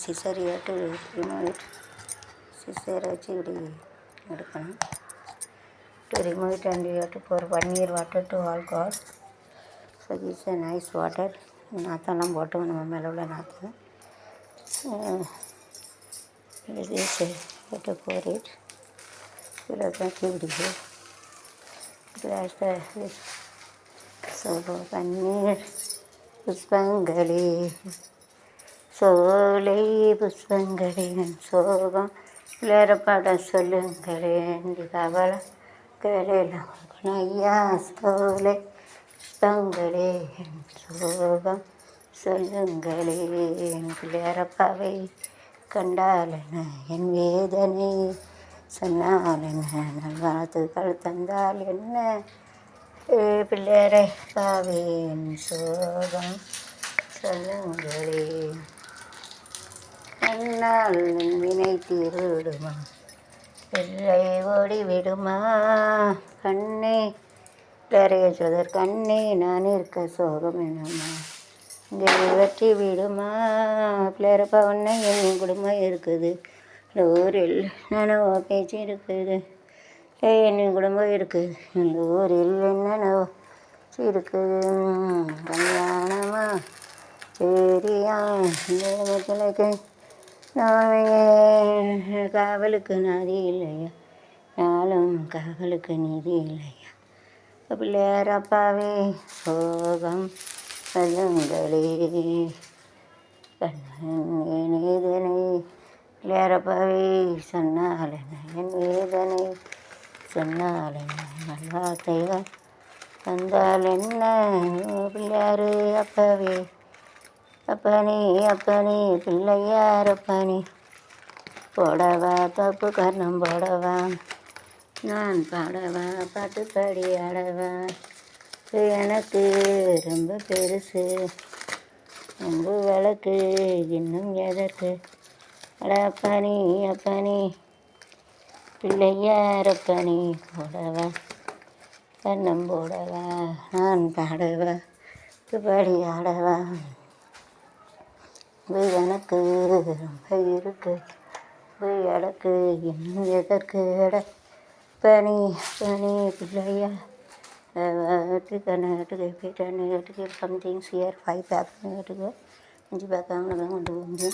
சிசரியாட்டு remove சிசரை வச்சு இப்படி எடுக்கணும். To remove it and you to four one year water to all got so it's a nice water நாற்றம்லாம் போட்டோம். நம்ம மேலே உள்ள நாற்றம் டு ஃபோர் இட் இதில் தான் கீபிடிக்கு ஸோ பன்னீர் புஷ்பங்களே. சோலை புஷ்பங்களின் சோகம். விளையாட பாடம் சொல்லுங்களே இந்த கவலை கலையெல்லாம் ஐயா சோலை புஷ்பங்களே சோகம். சொல்லுங்களே என் பிள்ளையரப்பாவை என் வேதனை சொன்னால் என்ன? நல்வாழ்த்துக்கள் தந்தால் என்ன? ஏ பிள்ளையரை பாவேன் சோகம். சொல்லுங்களேன் கண்ணால் வினை தீர்விடுமா பிள்ளை ஓடி விடுமா? கண்ணே பிள்ளைய சொதர் கண்ணே நான் இருக்க சோகம் என்னம்மா? இங்கே வெற்றி விடுமா? பிள்ளையரப்பா ஒன்று என் குடும்பம் இருக்குது. ஊரில் நானும் பேச்சு இருக்குது. என் குடும்பம் இருக்குது. இந்த ஊரில் என்னென்னவோ இருக்குது. கல்யாணமா? சரியா? கிழக்கு காவலுக்கு நதி இல்லையா? நாளும் காவலுக்கு நிதி இல்லையா? பிள்ளையாரப்பாவே சோகம் சொல்லுங்களே. கண்ணன் வேதனை பிள்ளையாரப்பாவே சொன்னால் என்ன? என் வேதனை சொன்னால் என்ன? நல்வார்த்தைகள் வந்தால் என்ன? பிள்ளையாரு அப்பாவே அப்பனே அப்பனே பிள்ளையார் அப்பனே போடவா தப்பு கர்ணம் போடவா. நான் பாடவா பாட்டு பாடி ஆடவா. எனக்கு ரொம்ப பெருசு. ரொம்ப விளக்கு இன்னும் எதற்கு? அட அப்பனே அப்பனே. பிள்ளையார் அப்பனே போடவா. கண்ணம் போடவா நான் பாடவா. பாடி ஆடவா. எனக்கு ரொம்ப இருக்கு. இது எனக்கு என்ன எதற்கு எட? பனி பனி பிள்ளையா. வீட்டுக்கு நேட்டுக்கு போயிட்டு நேட்டுக்கு சம்திங்ஸ் இயர் ஃபைவ் பேக் நேட்டுக்கு அஞ்சு பேக் கொண்டு வந்து